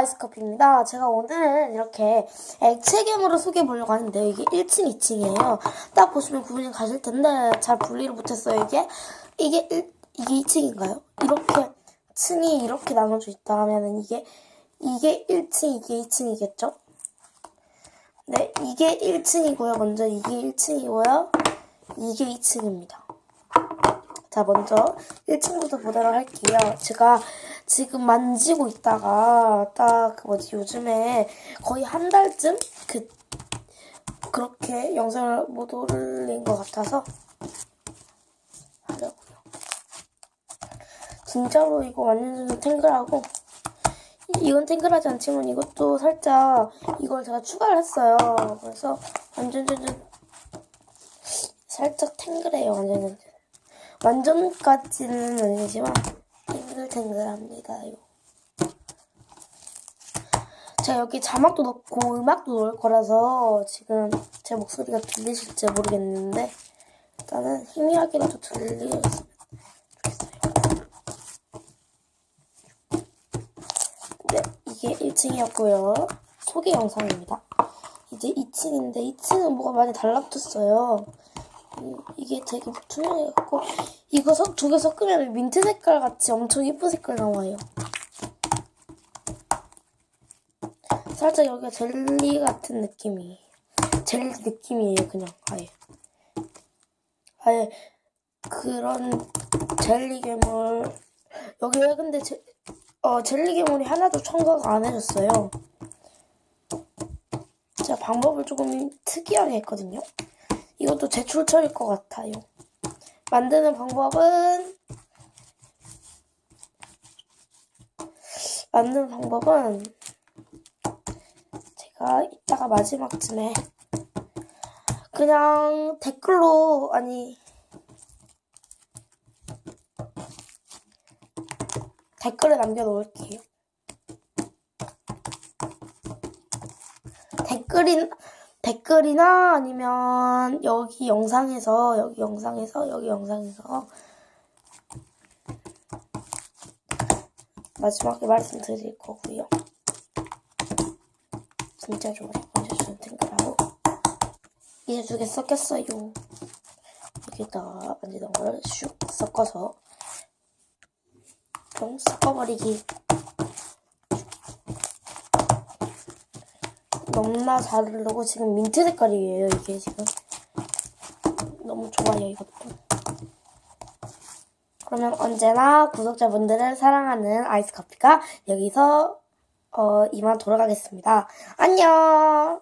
아이스커피입니다. 제가 오늘은 이렇게 액체괴물을 소개해 보려고 하는데 이게 1층, 2층이에요. 딱 보시면 구분이 가실 텐데 잘 분리를 못했어요. 이게 이게 1, 이게 2층인가요? 이렇게 층이 이렇게 나눠져 있다 하면은 이게 이게 1층, 이게 2층이겠죠? 네, 이게 1층이고요. 먼저 이게 1층이고요. 이게 2층입니다. 자, 먼저 1층부터 보도록 할게요. 제가 지금 만지고 있다가 딱 그 뭐지 요즘에 거의 한 달쯤 그 그렇게 영상을 못 올린 것 같아서 하려고요. 진짜로 이거 완전 좀 탱글하고 이- 이건 탱글하지 않지만 이것도 살짝 이걸 제가 추가를 했어요. 그래서 완전 완전 살짝 탱글해요. 완전 완전. 완전까지는 아니지만 탱글탱글합니다. 이거. 제가 여기 자막도 넣고 음악도 넣을 거라서 지금 제 목소리가 들리실지 모르겠는데 일단은 희미하게라도 들리겠으면 좋겠어요. 네, 이게 1층이었고요. 소개 영상입니다. 이제 2층인데 2층은 뭐가 많이 달라붙었어요. 이- 이게 되게 투명해갖고 이거 석, 두개 섞으면 민트 색깔 같이 엄청 예쁜 색깔 나와요. 살짝 여기가 젤리 같은 느낌이 젤리 느낌이에요 그냥 아예 아예 그런 젤리 괴물 여기에 근데 제, 어, 젤리 괴물이 하나도 첨가가 안 해줬어요. 제가 방법을 조금 특이하게 했거든요. 이것도 제출처일 것 같아요. 만드는 방법은 만드는 방법은 제가 이따가 마지막쯤에 그냥 댓글로 아니 댓글에 남겨 놓을게요. 댓글인 댓글이나 아니면 여기 영상에서 여기 영상에서 여기 영상에서 마지막에 말씀드릴 거고요. 진짜 좋아요. 완전 탱글하고 이제 두 개 섞였어요. 여기다가 만지던 걸슉 섞어서 좀 섞어버리기. 너무나 잘 흐르고 지금 민트 색깔이에요 이게 지금. 너무 좋아요 이것도. 그러면 언제나 구독자분들을 사랑하는 아이스 커피가 여기서 어, 이만 돌아가겠습니다. 안녕